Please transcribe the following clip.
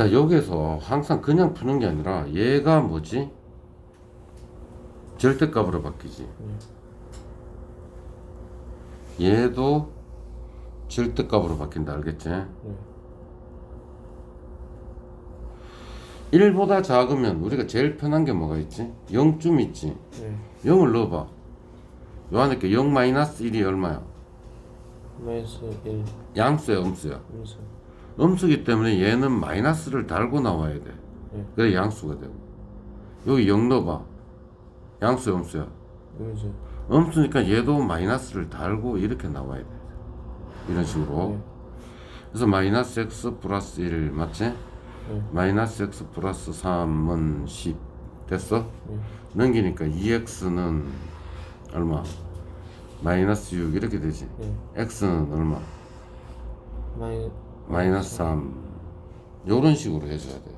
자 여기서 항상 그냥 푸는 게 아니라 얘가 뭐지? 절대값으로 바뀌지. 얘도 절대값으로 바뀐다 알겠지? 네. 1보다 작으면 우리가 제일 편한 게 뭐가 있지? 0쯤 있지. 네. 0을 넣어봐. 요 안에 게 0 마이너스 1이 얼마야? 마이너스 1 양수야, 음수야. 음수 음수기 때문에 얘는 마이너스를 달고 나와야 돼. 네. 그래 양수가 되고. 여기 0 넣어봐. 양수야, 음수야. 음수 음수니까 얘도 마이너스를 달고 이렇게 나와야 돼. 이런 식으로. 네. 그래서 마이너스 x 플러스 1 맞지? 네. 마이너스 x 플러스 3은 10 됐어? 네. 넘기니까 2x는 얼마? 마이너스 6 이렇게 되지. 네. x는 얼마? 마이 마이너스 3 요런 식으로 해줘야 돼.